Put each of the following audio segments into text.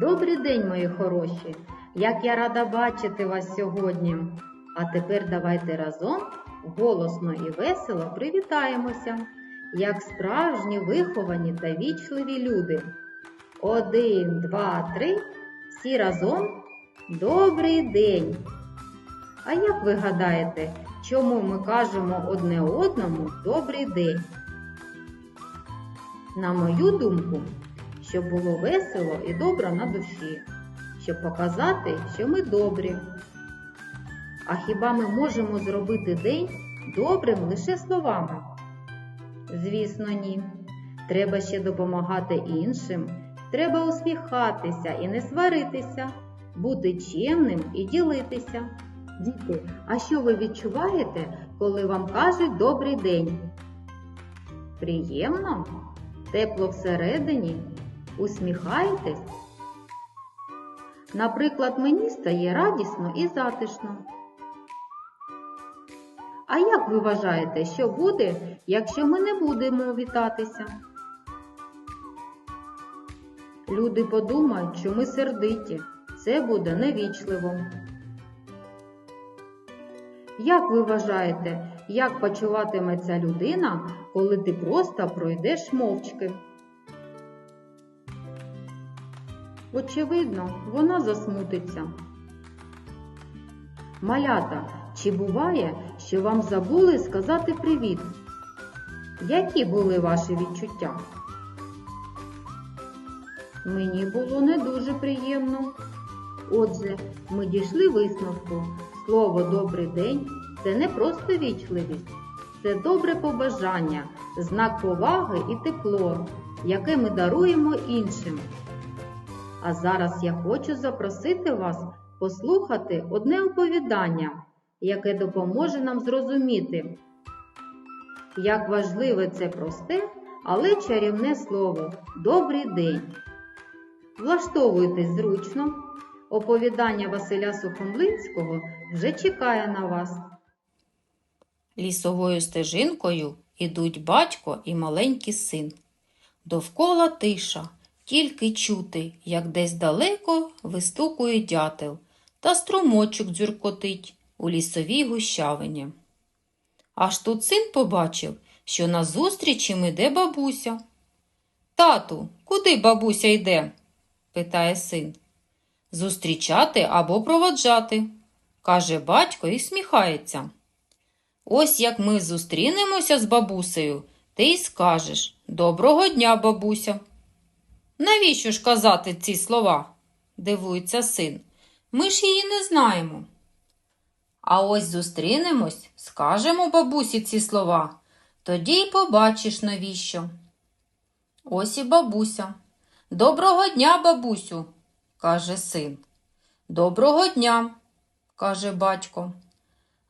Добрий день, мої хороші! Як я рада бачити вас сьогодні. А тепер давайте разом голосно і весело привітаємося, як справжні виховані та вічливі люди. Один, два, три. Всі разом добрий день. А як ви гадаєте, чому ми кажемо одне одному добрий день? На мою думку, щоб було весело і добре на душі, щоб показати, що ми добрі. А хіба ми можемо зробити день добрим лише словами? Звісно, ні. Треба ще допомагати іншим, треба усміхатися і не сваритися, бути чемним і ділитися. Діти, а що ви відчуваєте, коли вам кажуть добрий день? Приємно? Тепло всередині? Усміхаєтесь? Наприклад, мені стає радісно і затишно. А як ви вважаєте, що буде, якщо ми не будемо вітатися? Люди подумають, що ми сердиті. Це буде невічливо. Як ви вважаєте, як почуватиметься людина, коли ти просто пройдеш мовчки? Очевидно, вона засмутиться. Малята, чи буває, що вам забули сказати привіт? Які були ваші відчуття? Мені було не дуже приємно. Отже, ми дійшли висновку. Слово добрий день це не просто вічливість, це добре побажання, знак поваги і тепло, яке ми даруємо іншим. А зараз я хочу запросити вас послухати одне оповідання, яке допоможе нам зрозуміти, як важливе це просте, але чарівне слово Добрий день. Влаштовуйтесь зручно. Оповідання Василя Сухомлинського вже чекає на вас. Лісовою стежинкою ідуть батько і маленький син. Довкола тиша, тільки чути, як десь далеко вистукує дятел та струмочок дзюркотить у лісовій гущавині. Аж тут син побачив, що назустріч їм іде бабуся. Тату, куди бабуся йде? питає син. Зустрічати або проводжати, каже батько і сміхається. Ось як ми зустрінемося з бабусею, ти й скажеш Доброго дня, бабуся. Навіщо ж казати ці слова? дивується син. Ми ж її не знаємо. А ось зустрінемось, скажемо бабусі ці слова, тоді й побачиш навіщо. Ось і бабуся. Доброго дня, бабусю, каже син. Доброго дня, каже батько.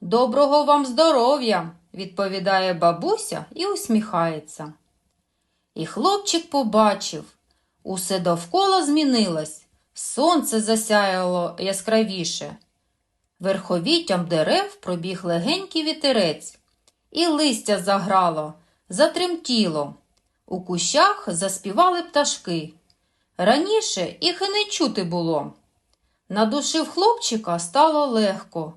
Доброго вам здоров'я, відповідає бабуся і усміхається. І хлопчик побачив, усе довкола змінилось, сонце засяяло яскравіше. Верховіттям дерев пробіг легенький вітерець, і листя заграло, затремтіло. У кущах заспівали пташки. Раніше їх і не чути було. На душі в хлопчика стало легко.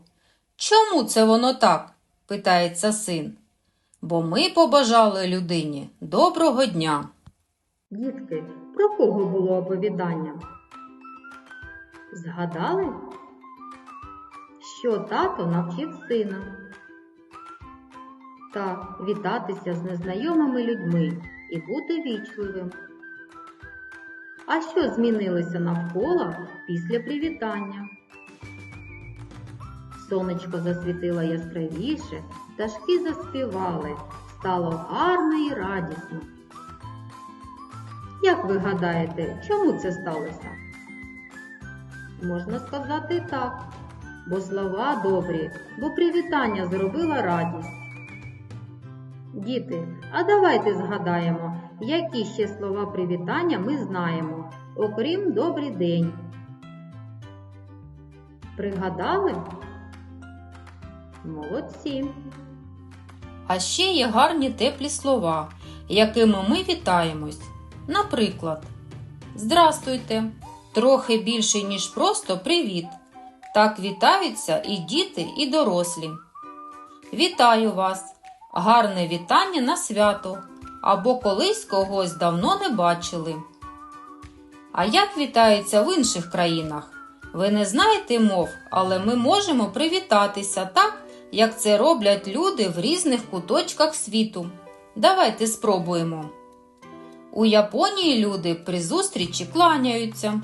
Чому це воно так? питається син. Бо ми побажали людині доброго дня. Дітки, про кого було оповідання? Згадали, що тато навчив сина? Так, вітатися з незнайомими людьми і бути вічливим. А що змінилося навколо після привітання? Сонечко засвітило яскравіше, пташки заспівали, стало гарно і радісно. Як ви гадаєте, чому це сталося? Можна сказати і так, бо слова добрі, бо привітання зробила радість. Діти, а давайте згадаємо, які ще слова привітання ми знаємо, окрім добрий день. Пригадали? Молодці! А ще є гарні теплі слова, якими ми вітаємось. Наприклад, Здрастуйте, трохи більший, ніж просто привіт. Так вітаються і діти, і дорослі. Вітаю вас! Гарне вітання на свято або колись когось давно не бачили. А як вітаються в інших країнах? Ви не знаєте мов, але ми можемо привітатися так, як це роблять люди в різних куточках світу. Давайте спробуємо. У Японії люди при зустрічі кланяються.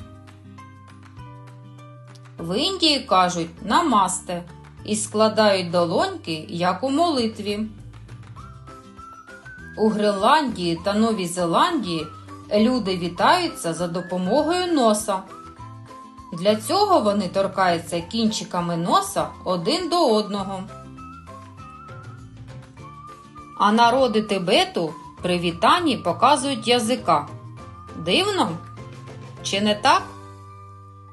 В Індії кажуть намасте і складають долоньки, як у молитві. У Гренландії та Новій Зеландії люди вітаються за допомогою носа. Для цього вони торкаються кінчиками носа один до одного. А народи Тибету при вітанні показують язика. Дивно? Чи не так?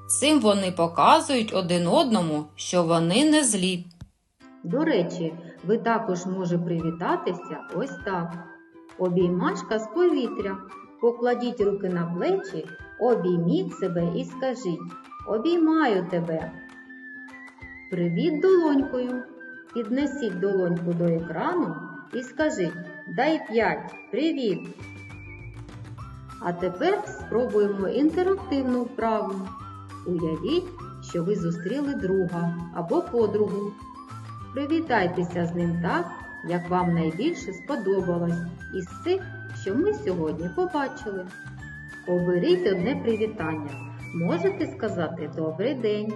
Цим вони показують один одному, що вони не злі. До речі, ви також може привітатися ось так. Обіймашка з повітря. Покладіть руки на плечі, обійміть себе і скажіть Обіймаю тебе. Привіт долонькою. Піднесіть долоньку до екрану і скажіть Дай п'ять. Привіт. А тепер спробуємо інтерактивну вправу. Уявіть, що ви зустріли друга або подругу. Привітайтеся з ним так, як вам найбільше сподобалось із цих, що ми сьогодні побачили. Оберіть одне привітання. Можете сказати Добрий день,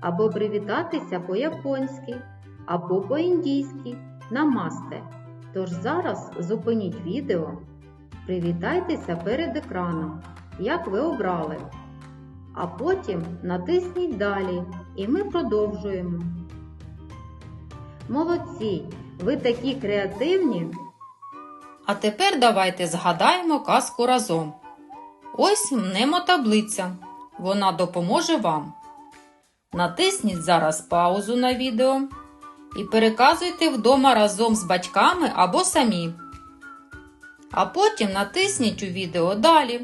або привітатися по-японськи, або по-індійськи намасте. Тож зараз зупиніть відео, привітайтеся перед екраном, як ви обрали. А потім натисніть Далі і ми продовжуємо. Молодці! Ви такі креативні! А тепер давайте згадаємо казку разом. Ось мнемотаблиця. Вона допоможе вам. Натисніть зараз паузу на відео і переказуйте вдома разом з батьками або самі. А потім натисніть у відео далі.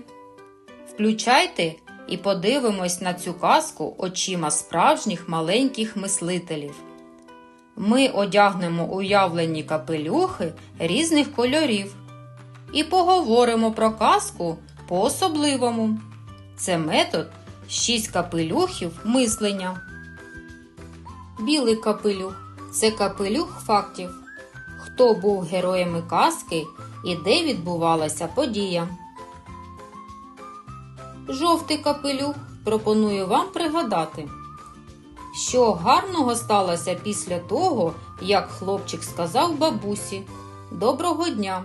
Включайте і подивимось на цю казку очима справжніх маленьких мислителів. Ми одягнемо уявлені капелюхи різних кольорів і поговоримо про казку по-особливому. Це метод шість капелюхів мислення. Білий капелюх це капелюх фактів. Хто був героями казки і де відбувалася подія. Жовтий капелюх пропоную вам пригадати, що гарного сталося після того, як хлопчик сказав бабусі Доброго дня.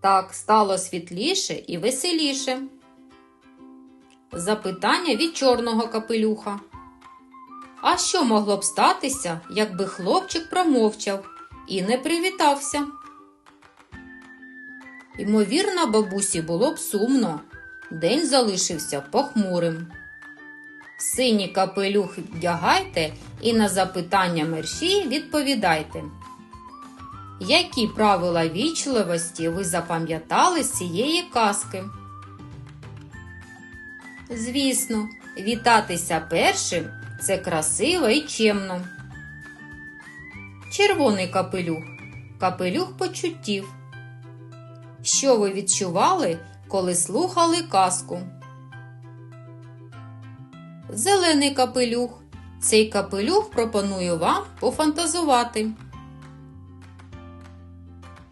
Так стало світліше і веселіше. Запитання від чорного капелюха. А що могло б статися, якби хлопчик промовчав і не привітався? Ймовірно, бабусі було б сумно. День залишився похмурим. Синій капелюх вдягайте і на запитання мерші відповідайте. Які правила вічливості ви запам'ятали з цієї казки? Звісно, вітатися першим це красиво і чемно. Червоний капелюх капелюх почуттів. Що ви відчували, коли слухали казку? Зелений капелюх. Цей капелюх пропоную вам пофантазувати.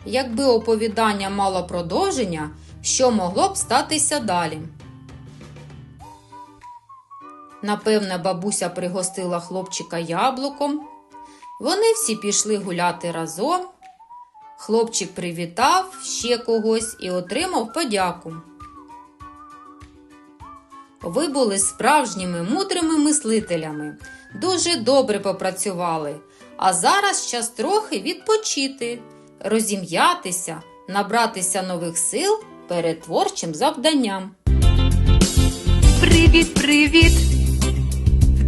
Якби оповідання мало продовження, що могло б статися далі? Напевне, бабуся пригостила хлопчика яблуком. Вони всі пішли гуляти разом. Хлопчик привітав ще когось і отримав подяку. Ви були справжніми мудрими мислителями, дуже добре попрацювали, а зараз час трохи відпочити, розім'ятися, набратися нових сил перед творчим завданням. Привіт, привіт,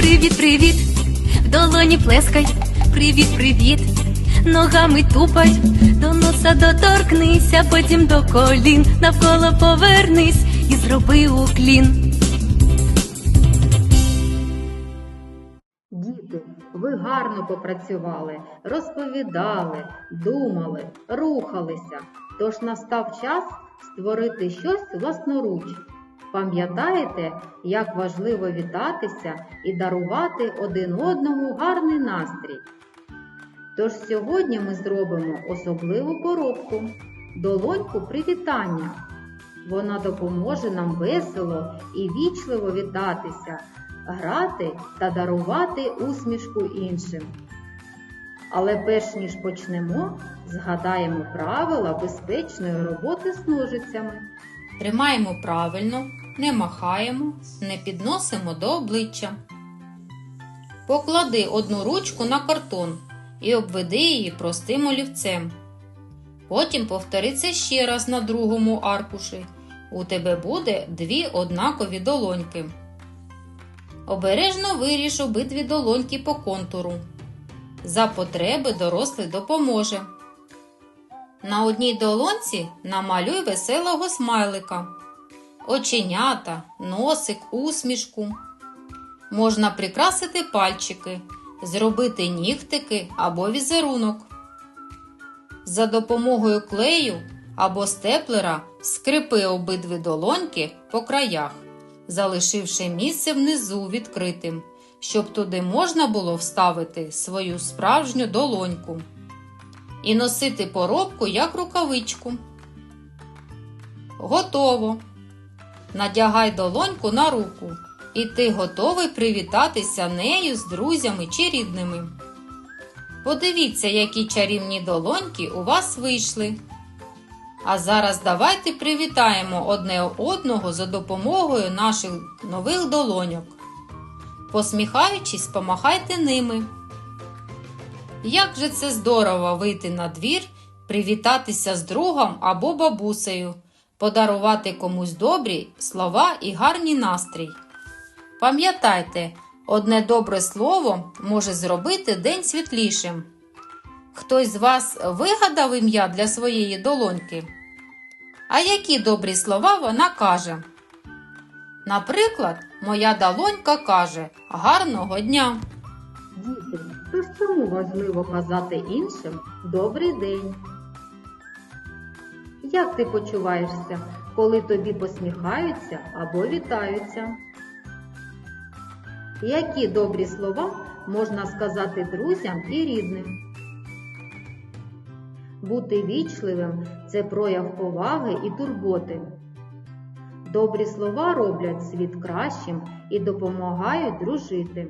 Привіт, привіт, в долоні плескай. Привіт, привіт, ногами тупай, до носа доторкнись, а потім до колін, навколо повернись і зроби уклін. Діти, ви гарно попрацювали, розповідали, думали, рухалися. Тож настав час створити щось власноруч. Пам'ятаєте, як важливо вітатися і дарувати один одному гарний настрій. Тож сьогодні ми зробимо особливу коробку долоньку привітання. Вона допоможе нам весело і вічливо вітатися, грати та дарувати усмішку іншим. Але перш ніж почнемо, згадаємо правила безпечної роботи з ножицями. Тримаємо правильно, не махаємо, не підносимо до обличчя. Поклади одну ручку на картон і обведи її простим олівцем. Потім повтори це ще раз на другому аркуші. У тебе буде дві однакові долоньки. Обережно виріж обидві долоньки по контуру. За потреби дорослий допоможе. На одній долонці намалюй веселого смайлика, оченята, носик, усмішку. Можна прикрасити пальчики, зробити нігтики або візерунок. За допомогою клею або степлера скрипи обидві долоньки по краях, залишивши місце внизу відкритим, щоб туди можна було вставити свою справжню долоньку і носити поробку як рукавичку. Готово. Надягай долоньку на руку, і ти готовий привітатися нею з друзями чи рідними. Подивіться, які чарівні долоньки у вас вийшли. А зараз давайте привітаємо одне одного за допомогою наших нових долоньок. Посміхаючись, помахайте ними. Як же це здорово вийти на двір, привітатися з другом або бабусею, подарувати комусь добрі слова і гарний настрій. Пам'ятайте, одне добре слово може зробити день світлішим. Хтось з вас вигадав ім'я для своєї долоньки? А які добрі слова вона каже? Наприклад, моя долонька каже гарного дня. Діти, тож чому важливо казати іншим добрий день? Як ти почуваєшся, коли тобі посміхаються або вітаються? Які добрі слова можна сказати друзям і рідним? Бути вічливим це прояв поваги і турботи. Добрі слова роблять світ кращим і допомагають дружити.